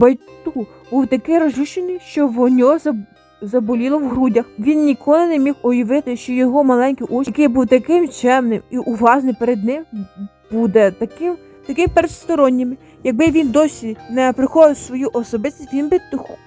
Байту був такий розжущений, що в нього заб- заболіло в грудях. Він ніколи не міг уявити, що його маленький учень, який був таким чемним і уважним перед ним, буде таким, таким передстороннім. Якби він досі не приходив свою особистість, він би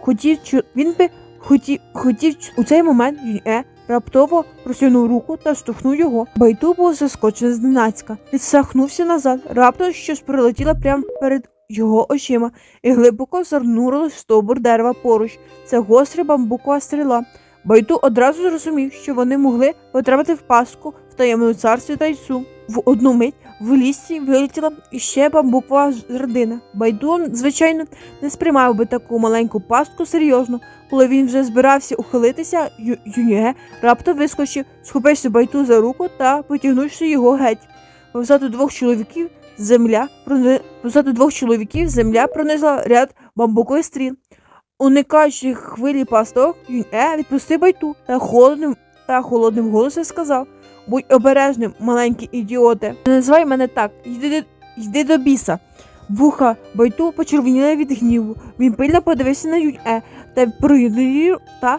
хотів, він би хотів, хотів у цей момент Юнь-Е раптово простягнув руку та штовхнув його. Байту був заскочений зненацька. Відсахнувся назад. Раптом щось прилетіло прямо перед його очима і глибоко зарнулось в стовбур дерева поруч. Це гостра бамбукова стріла. Байду одразу зрозумів, що вони могли потрапити в пастку в таємному царстві тайцу. В одну мить в лісі вилетіла іще бамбукова жердина. Байду, звичайно, не сприймав би таку маленьку пастку серйозно. Коли він вже збирався ухилитися, Ю- раптом вискочив, схопився Байту за руку та потягнувши його геть. Позаду двох чоловіків земля позаду двох чоловіків земля пронизла ряд бамбукових стріл. Уникаючи хвилі пасток, Юнь-Е відпустив байту та холодним та холодним голосом сказав: Будь обережним, маленький ідіоте. Не називай мене так, йди, йди до біса. Вуха байту почервоніли від гніву. Він пильно подивився на Юнь-Е та проігнорів та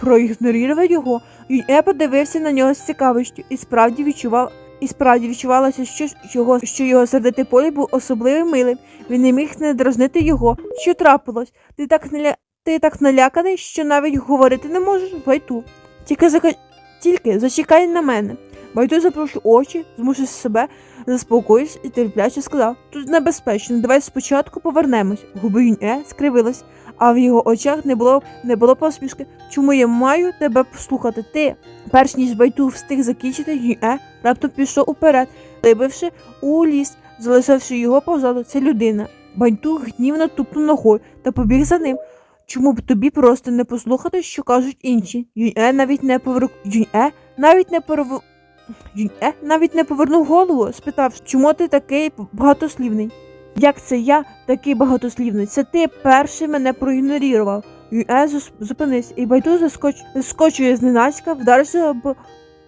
проігнорував його. Юнь-Е подивився на нього з цікавістю і справді відчував. І справді відчувалося, що, його, що його сердитий полі був особливо милим. Він не міг не дразнити його. Що трапилось? Ти так наля... ти так наляканий, що навіть говорити не можеш, Байту. Тільки зака... тільки зачекай на мене. Байту заплющив очі, змусив себе заспокоївся і терпляче сказав: Тут небезпечно, давай спочатку повернемось. Губи Юнь-Е скривились, а в його очах не було, не було посмішки. Чому я маю тебе послухати? Ти, перш ніж Байту встиг закінчити, Юнь-Е раптом пішов уперед, глибивши у ліс, залишивши його позаду. Це людина. Байту гнівно тупнув ногою та побіг за ним. Чому б тобі просто не послухати, що кажуть інші? Юнь-Е навіть не повернув. Юнь-Е навіть не порв... Юнь-Е навіть не повернув голову, спитав, чому ти такий багатослівний? Як це я такий багатослівний? Це ти перший мене проігнорував. Юнь-Е зупинився, і Байту заскоч... заскочує зненацька, вдарився об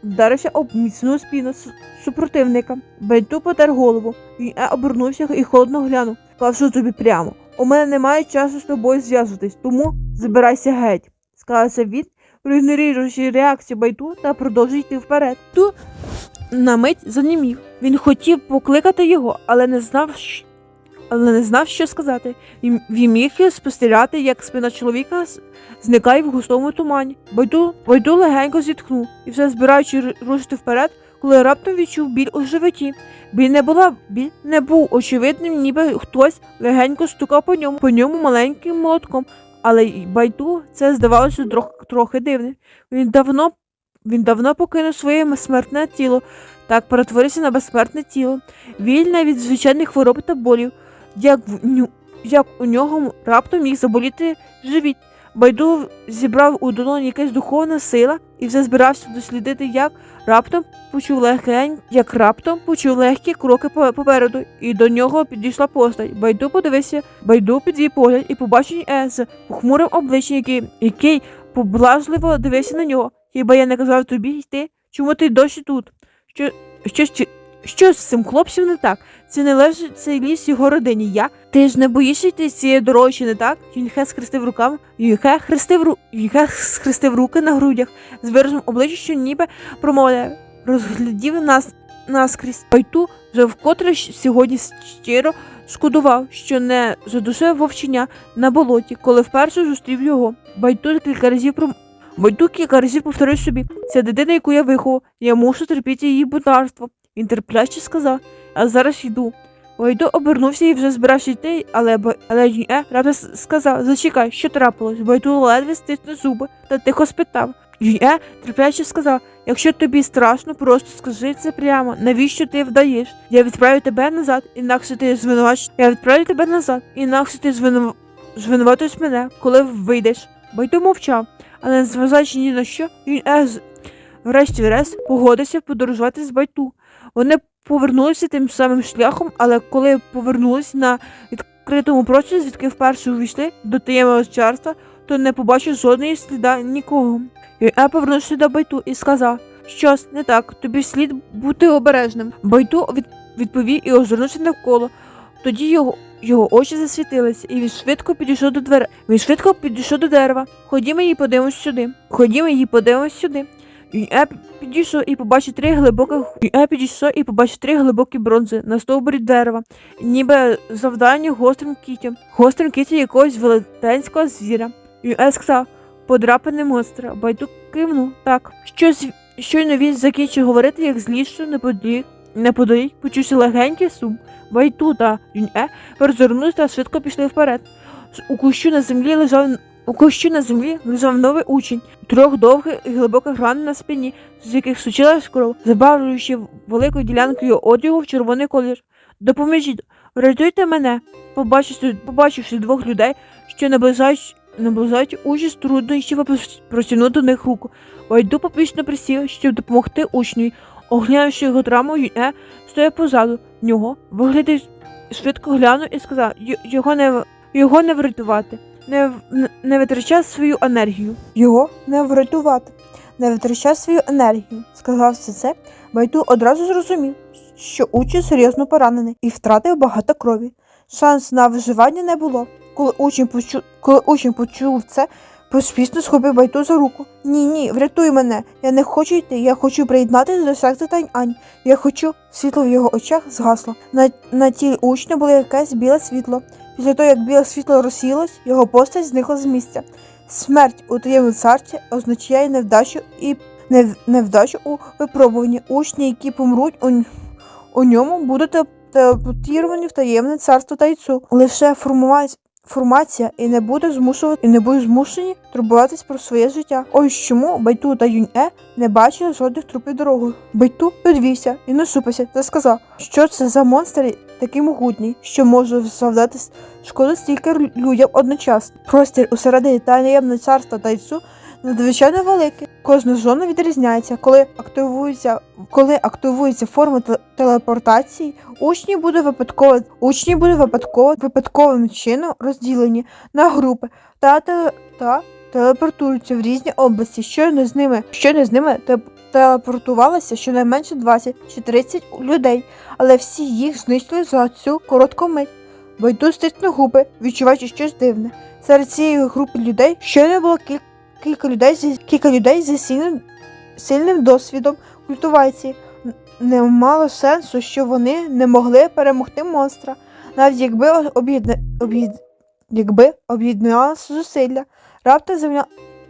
вдарився об міцну спину с- супротивника. Бенту потер голову. Він е обернувся і холодно глянув. Кажу тобі прямо. У мене немає часу з тобою зв'язуватись, тому забирайся геть. Сказався він, проігноруючи реакцію Байту та продовжує йти вперед. Ту на мить занімів. Він хотів покликати його, але не знав, щ- але не знав, що сказати. Він, міг спостерігати, як спина чоловіка зникає в густому тумані. Байду, Байду легенько зітхнув і все збираючи рушити вперед, коли раптом відчув біль у животі. Біль не була біль не був очевидним, ніби хтось легенько стукав по ньому, по ньому маленьким молотком. Але Байду це здавалося трохи, трохи дивним. Він давно він давно покинув своє смертне тіло, так перетворився на безсмертне тіло, вільне від звичайних хвороб та болів, як, в як у нього раптом міг заболіти живіт. Байду зібрав у долоні якась духовна сила і вже збирався дослідити, як раптом почув легень, як раптом почув легкі кроки попереду, і до нього підійшла постать. Байду подивився, Байду підвів погляд і побачив Е з похмурим обличчям, який, який поблажливо дивився на нього. Хіба я не казав тобі йти? Чому ти досі тут? Що, що, що, що з цим хлопцем не так? Це не лежить цей ліс його родині. Я? Ти ж не боїшся йти з цієї дороги, чи не так? Юнхе схрестив руками. Юнхе хрестив, ру... Юнхе схрестив руки на грудях з виразом обличчя, що ніби промовляє. Розглядів нас наскрізь. Байту вже вкотре сьогодні щиро шкодував, що не задушив вовчення на болоті, коли вперше зустрів його. Байту кілька разів пром... Байту кілька разів повторив собі, це дитина, яку я виховав, я мушу терпіти її бунтарство. Він терпляче сказав, а зараз йду. Вайдо обернувся і вже збирався йти, але, але Юнь-Е раптом сказав, зачекай, що трапилось. Байду ледве стиснув зуби та тихо спитав. Юнь-Е терпляче сказав, якщо тобі страшно, просто скажи це прямо. Навіщо ти вдаєш? Я відправлю тебе назад, інакше ти звинувач. Я відправлю тебе назад, інакше ти звинув... звинуватиш мене, коли вийдеш. Байду мовчав, але незважаючи ні на що, Юнь-Е врешті-решт погодився подорожувати з Байту. Вони повернулися тим самим шляхом, але коли повернулись на відкритому просторі, звідки вперше увійшли до таємного чарства, то не побачив жодної сліда нікого. Я повернувся до Байту і сказав, щось не так, тобі слід бути обережним. Байту від... відповів і озирнувся навколо. Тоді його, його очі засвітилися, і він швидко підійшов до дверей. Він швидко підійшов до дерева. Ходімо її подивимось сюди. Ходімо її подивимось сюди. Юнье підійшов і побачив три глибоких Юнье підійшов і побачив три глибокі бронзи на стовбурі дерева, ніби завдання гострим кітям. Гострим кітям якогось велетенського звіра. Юнье сказав, подрапини монстра. Байду кивнув так. Щось щойно він закінчив говорити, як зліше неподалік, неподалік почувся легенький сум. Байту та Юнье розвернулися та швидко пішли вперед. У кущу на землі лежав у кущу на землі лежав новий учень, трьох довгих і глибоких ран на спині, з яких сучилась кров, забарвлюючи велику ділянку його одягу в червоний колір. Допоможіть, врятуйте мене. Побачивши, побачивши двох людей, що наближають, наближають участь, труднощі простягнути до них руку. Вайду поспішно присів, щоб допомогти учню. Оглянувши його травму, Юнье стояв позаду нього, виглядав швидко глянув і сказав, його не, його не врятувати, не, не витрачав свою енергію. Його не врятувати, не витрачав свою енергію. Сказав все це, Байду одразу зрозумів, що учень серйозно поранений і втратив багато крові. Шанс на виживання не було. Коли учень почув, коли учень почув це, поспішно схопив Байду за руку. Ні, ні, врятуй мене. Я не хочу йти. Я хочу приєднатися до секти Тань-Ань. Я хочу. Світло в його очах згасло. На, на тілі учня було якесь біле світло. Після того, як біле світло розсіялось, його постать зникла з місця. Смерть у твоєму царстві означає невдачу і нев- невдачу у випробуванні. Учні, які помруть у, у ньому, будуть тел- в таємне царство тайцу. Лише формува- формація і не буде змушувати і не будуть змушені турбуватись про своє життя. Ось чому Байту та Юнь-Е не бачили жодних трупів дорогою. Байту підвівся і насупився та сказав, що це за монстр такий могутній, що може завдати шкоди стільки людям одночасно. Простір усередині таємне царства тайцу надзвичайно великий. Кожна зона відрізняється, коли активується, коли активується форма те- телепортації, учні буде випадково, учні буде випадково випадковим чином розділені на групи та, те- та телепортуються в різні області. Щойно з ними, щойно з ними те- телепортувалося щонайменше 20 чи 30 людей, але всі їх знищили за цю коротку мить. Байду стиснув губи, відчуваючи щось дивне. Серед цієї групи людей щойно було кіль- кілька людей зі кілька людей зі сильним, сильним досвідом культивації. Не мало сенсу, що вони не могли перемогти монстра, навіть якби об'єдна, об'єд, якби об'єдналися зусилля. Раптом земля,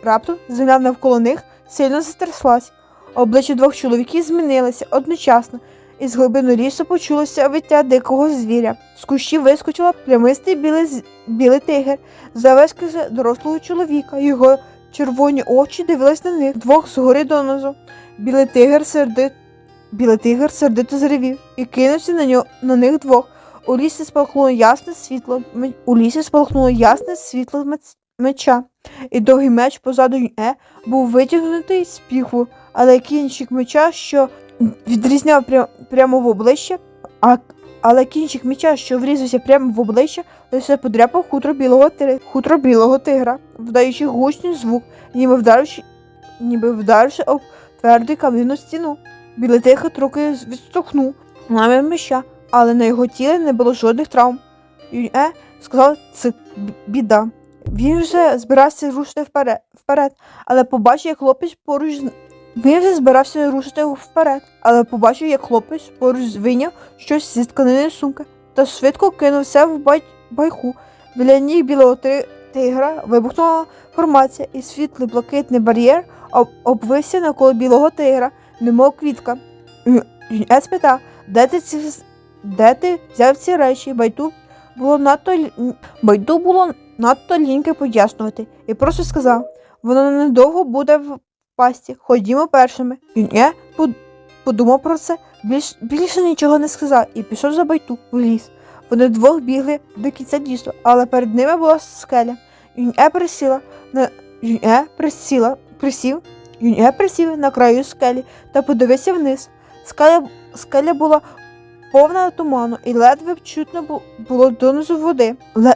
раптом земля навколо них сильно затряслась. Обличчя двох чоловіків змінилися одночасно. Із глибини лісу почулося виття дикого звіря. З кущів вискочила плямистий білий, з- білий тигр, завескився дорослого чоловіка. Його червоні очі дивились на них двох згори донизу. Білий тигр сердит... Білий тигр сердито заревів і кинувся на, нього, на них двох. У лісі спалахнуло ясне світло. У лісі спалахнуло ясне світло меча, і довгий меч позаду е був витягнутий з піхву, але кінчик меча, що відрізняв пря- прямо в обличчя, а, але кінчик меча, що врізався прямо в обличчя, лише подряпав хутро білого, тигра, хутро білого тигра, вдаючи гучний звук, ніби вдаривши, ніби вдаривши об тверду кам'яну стіну. Білий тигр трохи відстухнув намір меча, але на його тілі не було жодних травм. Юнь-Е сказав це біда. Він вже збирався рушити вперед, вперед, але побачив, як хлопець поруч він вже збирався рушити вперед, але побачив, як хлопець поруч вийняв щось зі тканини сумки та швидко кинувся в бай... байку. Біля ніг білого ти... тигра вибухнула формація, і світлий блакитний бар'єр об... обвився навколо білого тигра, немов квітка. Юнь-Е спитав, де ти, ці... де ти взяв ці речі? Байду було надто Байду було надто ліньке пояснювати і просто сказав, воно недовго буде пасті, ходімо першими. Юнє подумав про це, більш, більше нічого не сказав і пішов за байту в ліс. Вони двох бігли до кінця лісу, але перед ними була скеля. Юнє присіла на Юнє присіла, присів, Юнє присів на краю скелі та подивився вниз. Скеля, скеля була повна туману, і ледве чутно було донизу води.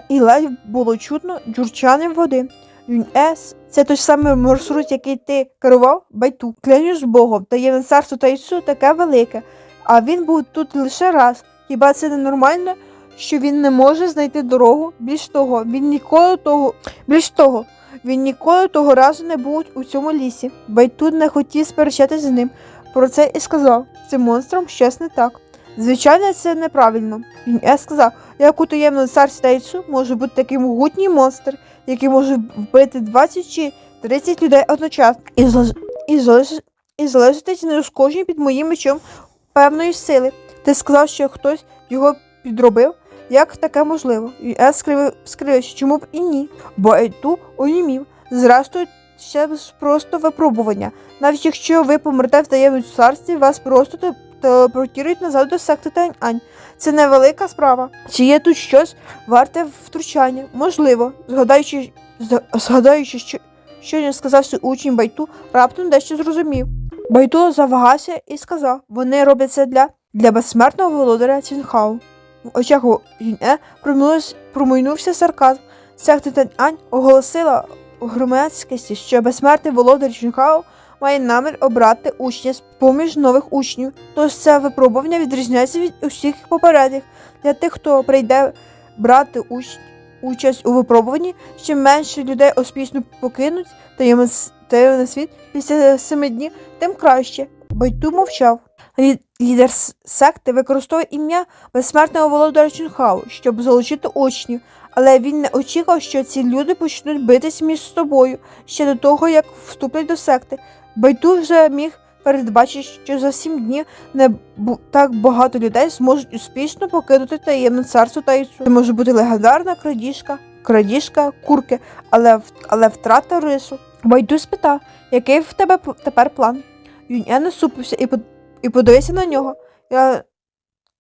І ледь було чутно джурчання води. Юнь-Ес це той самий маршрут, який ти керував байту. Клянусь Богом, таємне царство Тайцу таке велике, а він був тут лише раз. Хіба це не нормально, що він не може знайти дорогу. Більш того, він ніколи того, більш того, він ніколи того разу не був у цьому лісі. Байтун не хотів сперечатися з ним. Про це і сказав: цим монстром щось не так. Звичайно, це неправильно. Е сказав, як у таємному царстві Тайцу може бути такий могутній монстр, який може вбити 20 чи 30 людей одночасно і, залж... і, залж... і залишитись неушкодженим під моїм мечом певної сили. Ти сказав, що хтось його підробив? Як таке можливо? Ес скривив, скривився, чому б і ні? Бо Айту онімів. Зрештою, ж просто випробування. Навіть якщо ви помрете в таємному царстві, вас просто те- телепортують назад до секти Тань-Ань. Це невелика справа. Чи є тут щось варте втручання? Можливо, згадаючи, зга- згадаючи, що щойно сказав свій учень Байту, раптом дещо зрозумів. Байту завагався і сказав: вони роблять це для, для безсмертного володаря Цінхау. В очах промилось- промайнувся сарказм. Секта Тань-Ань оголосила громадськості, що безсмертний володар Чунхао має намір обрати учня з поміж нових учнів. Тож це випробування відрізняється від усіх попередніх. Для тих, хто прийде брати уч- участь у випробуванні, чим менше людей успішно покинуть таємний світ після семи днів, тим краще. Байту мовчав. Лідер секти використовує ім'я безсмертного володаря Чунхао, щоб залучити учнів, але він не очікував, що ці люди почнуть битись між собою ще до того, як вступлять до секти. Байту вже міг передбачити, що за сім днів не так багато людей зможуть успішно покинути таємне царство Тайцу. Це може бути легендарна крадіжка, крадіжка курки, але, але втрата рису. Байту спитав, який в тебе тепер план? Юньє насупився і, і подивився на нього. Я,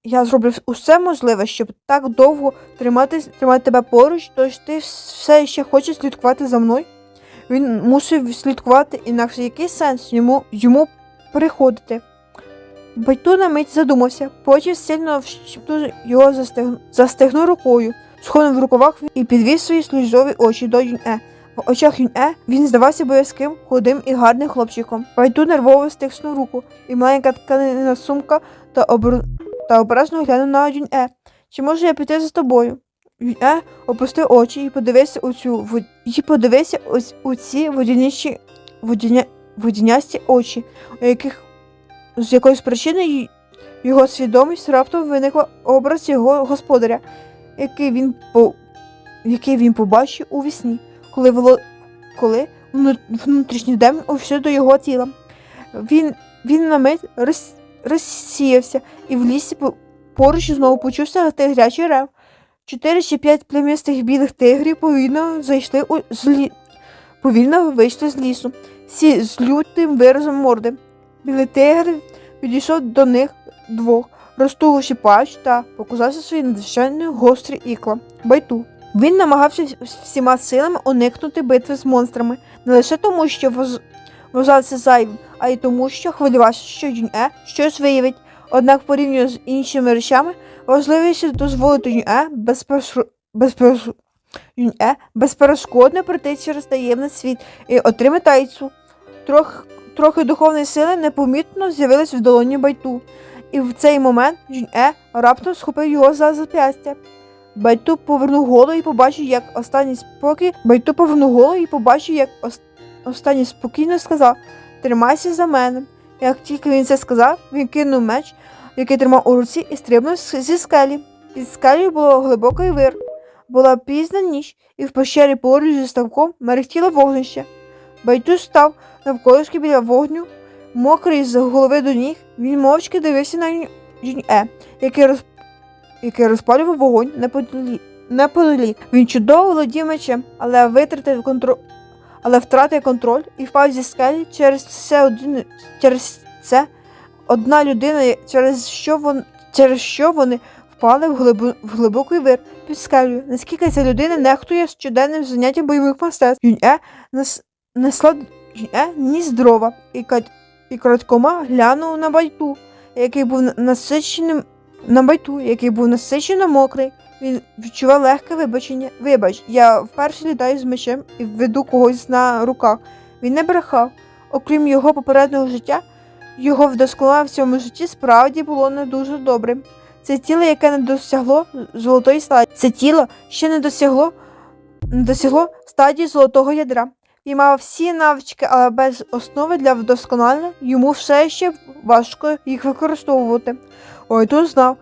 я зроблю усе можливе, щоб так довго тримати, тримати тебе поруч, тож ти все ще хочеш слідкувати за мною? Він мусив слідкувати, інакше який сенс йому, йому приходити. Байту на мить задумався, потім сильно вщипнув його застиг... застигнув рукою, схонув в рукавах і підвів свої служові очі до Юн'е. В очах Юн'е він здавався боязким, худим і гарним хлопчиком. Байту нервово стиснув руку, і маленька тканина сумка та, обр... та обережно глянув на Юн'е. Чи можу я піти за тобою? Юн'е опустив очі і подивився у цю вод... і подивився ось у ці водяніші водяня... водянясті очі, у яких з якоїсь причини його свідомість раптом виникла образ його господаря, який він по... який він побачив у вісні, коли воло... коли внутрішній демон увійшов до його тіла. Він, він на мить роз... розсіявся і в лісі поруч знову почувся гарячий рев. Чотири чи п'ять племістих білих тигрів повільно зайшли у з лі... повільно вийшли з лісу, всі з лютим виразом морди. Білий тигр підійшов до них двох, розтуливши пач та показався свої надзвичайно гострі ікла. Байту. Він намагався всіма силами уникнути битви з монстрами, не лише тому, що воз... вважався зайвим, а й тому, що хвилювався, що Юнье щось виявить. Однак, порівняно з іншими речами, важливіше дозволити Юнье безпереш... безпереш... Юнье безперешкодно пройти через таємний світ і отримати тайцу. Трох... Трохи духовної сили непомітно з'явились в долоні байту, і в цей момент Юнье раптом схопив його за зап'ястя. Байту повернув голову і побачив, як останній спокій. Байту повернув голову і побачив, як ос... останній спокійно сказав: Тримайся за мене. Як тільки він це сказав, він кинув меч, який тримав у руці, і стрибнув зі скелі. Під скелею було глибокий вир. Була пізна ніч, і в пещері поруч зі ставком мерехтіло вогнище. Байту став навколишки біля вогню, мокрий з голови до ніг, він мовчки дивився на Юнь- Юнь-Е, який, роз... який розпалював вогонь неподалік. неподалік. Він чудово володів мечем, але витратив контроль. Але втратив контроль і впав зі скелі через це один через це одна людина, через що вон через що вони впали в, глибу, в глибокий вир під скелею. Наскільки ця людина нехтує щоденним заняттям бойових мистецтв? Юнь-Е несла Е, ніс дрова і, кат... і крадькома глянув на байту, який був насиченим на байту, який був насичено мокрий. Він відчував легке вибачення. Вибач, я вперше літаю з мечем і веду когось на руках. Він не брехав. Окрім його попереднього життя, його вдосконалення в цьому житті справді було не дуже добрим. Це тіло, яке не досягло золотої стадії. Це тіло ще не досягло, не досягло стадії золотого ядра. Він мав всі навички, але без основи для вдосконалення йому все ще важко їх використовувати. Ой, тут знав,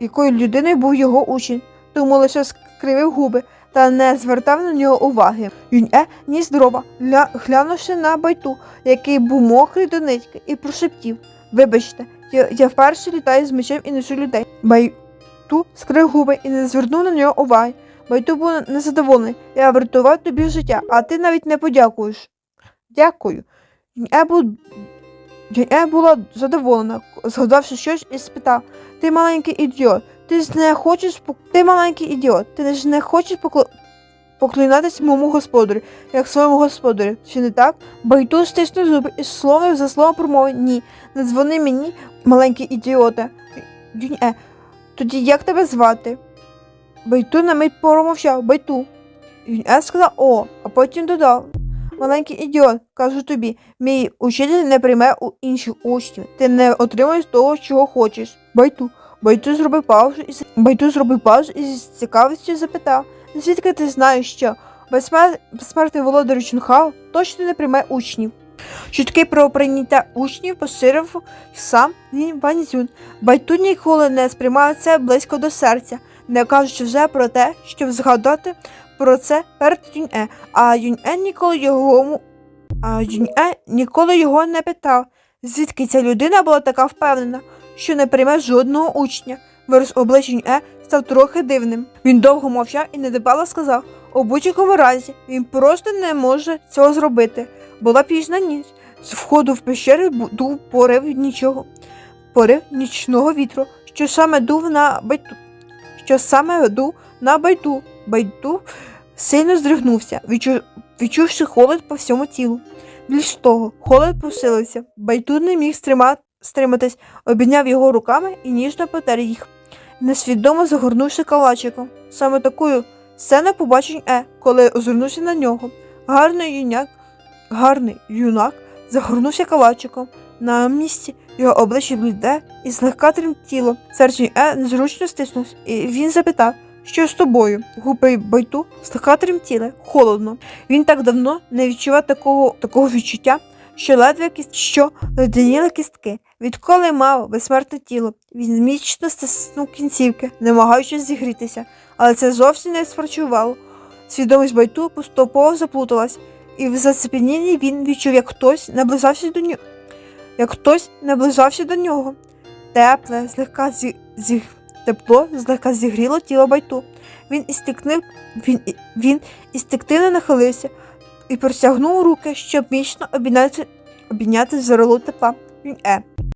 якою людиною був його учень, тому лише скривив губи та не звертав на нього уваги. Юнь-е ніс дрова, глянувши на байту, який був мокрий до нитки, і прошептів Вибачте, я, я вперше літаю з мечем і несу людей. Байту скрив губи і не звернув на нього уваги. Байту був незадоволений. Я врятував тобі життя, а ти навіть не подякуєш. Дякую. Юнь-е був Юнь-е була задоволена, згадавши щось, і спитав Ти маленький ідіот, ти ж не хочеш пок- Ти маленький ідіот, ти ж не хочеш покл... поклонятись моєму господарю, як своєму господарю. Чи не так? Байту стиснув зуби і слово за слово промовив Ні, не дзвони мені, маленький ідіоте. Юнь-е, тоді як тебе звати? Байту на мить промовчав, Байту. Юнь-е сказав О, а потім додав. Маленький ідіот, кажу тобі, мій учитель не прийме у інших учнів. Ти не отримаєш того, чого хочеш. Байту. Байту зробив паузу і Байту зробив паузу і з цікавістю запитав: звідки ти знаєш, що безсмер... безсмертний володар Чунхао точно не прийме учнів? Чутки про прийняття учнів поширив сам Ванзюн. Байту ніколи не сприймав це близько до серця, не кажучи вже про те, щоб згадати про це перед Юнь-Е, а Юнь-Е ніколи його а Юнь-Е ніколи його не питав, звідки ця людина була така впевнена, що не прийме жодного учня. Вираз обличчя Юнь-Е став трохи дивним. Він довго мовчав і недбало сказав: у будь-якому разі він просто не може цього зробити. Була пізна ніч. З входу в пещеру дув порив нічого, порив нічного вітру, що саме дув на байту, що саме дув на байту. Байту сильно здригнувся, відчу... відчувши холод по всьому тілу. Більш того, холод посилився. Байту не міг стрима... стриматись, обійняв його руками і ніжно потер їх, несвідомо загорнувши калачиком. Саме такою сцену побачив Е, коли озирнувся на нього. Гарний юняк, гарний юнак загорнувся калачиком. На місці його обличчя бліде і злегка тремтіло. Серце Е незручно стиснулось, і він запитав, що з тобою? Губи байту слегка тремтіли, холодно. Він так давно не відчував такого, такого відчуття, що ледве кіст... що леденіли кістки. Відколи мав безсмертне тіло, він мічно стиснув кінцівки, намагаючись зігрітися, але це зовсім не спрацювало. Свідомість байту поступово заплуталась, і в зацепенінні він відчув, як хтось наближався до нього. Як хтось наближався до нього. Тепле, злегка зі... зі... тепло злегка зігріло тіло байту. Він істикнив, він, він інстинктивно нахилився і простягнув руки, щоб міцно обійняти, обійняти тепла. Він е.